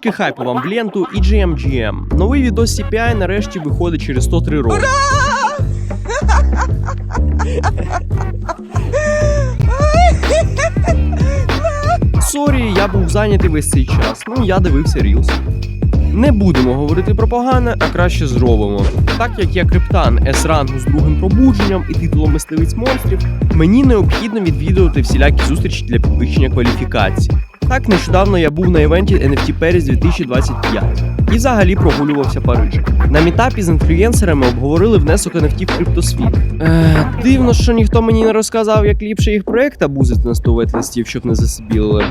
Трошки хайпу вам в ленту і GMGM. Новий відос CPI нарешті виходить через 103 роки. Сорі, я був зайнятий весь цей час. Ну я дивився Reels. Не будемо говорити про погане, а краще зробимо. Так як я криптан С-рангу з другим пробудженням і титулом мисливець монстрів, мені необхідно відвідувати всілякі зустрічі для підвищення кваліфікації. Так, нещодавно я був на івенті NFT Paris 2025 і взагалі прогулювався Парижем. На мітапі з інфлюєнсерами обговорили внесок NFT в криптосвіт. Е, дивно, що ніхто мені не розказав, як ліпше їх проект абузити на 100 ветлистів, щоб не засибілили.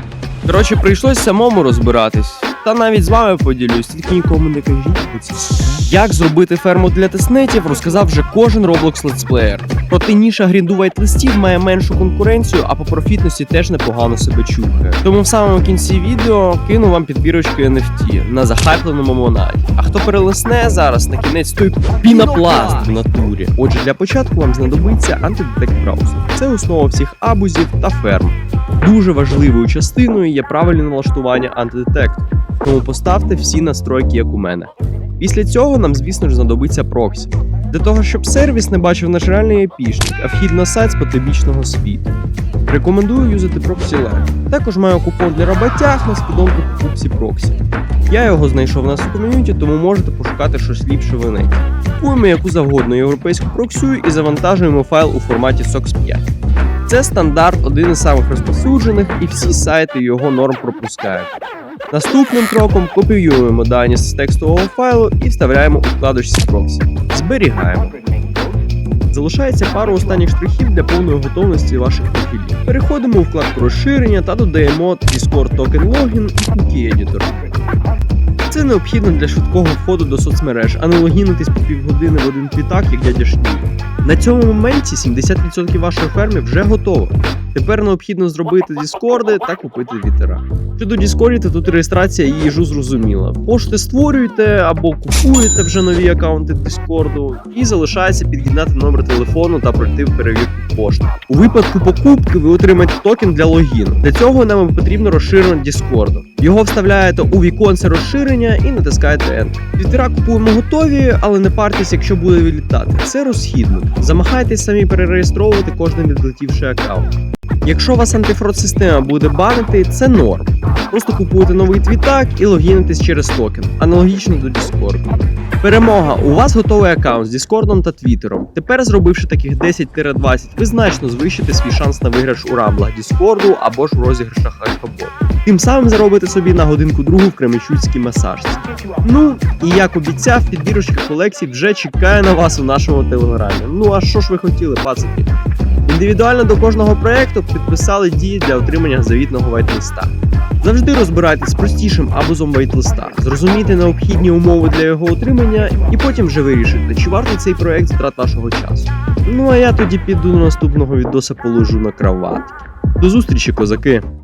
Коротше, прийшлось самому розбиратись. Та навіть з вами поділюсь, тільки нікому не кажіть. Як зробити ферму для тестнетів, розказав вже кожен Roblox летсплеєр. Проте ніша грінду вайтлистів має меншу конкуренцію, а по профітності теж непогано себе чухає. Тому в самому кінці відео кину вам підбірочку NFT на захайпленому монаді. А хто перелесне зараз на кінець той пінопласт в натурі. Отже, для початку вам знадобиться антидетект браузер. Це основа всіх абузів та ферм. Дуже важливою частиною є правильне налаштування антидетекту. Тому поставте всі настройки, як у мене. Після цього нам, звісно ж, знадобиться проксі. Для того, щоб сервіс не бачив наш реальний епішник, а вхід на сайт з потибічного світу. Рекомендую юзати Proxy Lite. Також маю купон для роботяг на скидонку покупці Proxy. Я його знайшов на ком'юніті, тому можете пошукати щось ліпше в інеті. Купуємо яку завгодно європейську проксю і завантажуємо файл у форматі SOX 5. Це стандарт, один із самих розповсюджених, і всі сайти його норм пропускають. Наступним кроком копіюємо дані з текстового файлу і вставляємо у вкладочці Proxy. Зберігаємо. Залишається пару останніх штрихів для повної готовності ваших профілів. Переходимо у вкладку розширення та додаємо Discord Token Login і Cookie Editor. Це необхідно для швидкого входу до соцмереж, а не логінитись по півгодини в один твітак, як дядя Шній. На цьому моменті 70% вашої ферми вже готово. Тепер необхідно зробити Діскорди та купити вітера. Щодо Діскорді, тут реєстрація їжу зрозуміла. Пошти створюєте або купуєте вже нові аккаунти Діскорду, і залишається під'єднати номер телефону та пройти перевірку пошти. У випадку покупки ви отримаєте токен для логіну. Для цього нам потрібно розширення Діскорду. Його вставляєте у віконце розширення і натискаєте Enter. Твіттера купуємо готові, але не партесь, якщо буде відлітати. Це розхідник. Замахайтесь самі перереєстровувати кожен відлетівший аккаунт. Якщо вас антифрод-система буде банити, це норм. Просто купуєте новий твітак і логінитесь через токен, аналогічно до Discord. Перемога! У вас готовий аккаунт з Діскордом та Твіттером. Тепер, зробивши таких 10-20, ви значно звищите свій шанс на виграш у рамблах Діскорду або ж у розіграшах Альфабот. Тим самим заробите собі на годинку другу в Кременчуцькій масажці. Ну і як обіцяв, підбірочка колекцій вже чекає на вас у нашому телеграмі. Ну а що ж ви хотіли, пацики? Індивідуально до кожного проекту підписали дії для отримання завітного вайтлиста. Завжди розбирайтесь з простішим абузом вайтлиста, зрозумійте необхідні умови для його отримання, і потім вже вирішите, чи вартий цей проект втрат вашого часу. Ну а я тоді піду до наступного відоса положу на кроват. До зустрічі, козаки!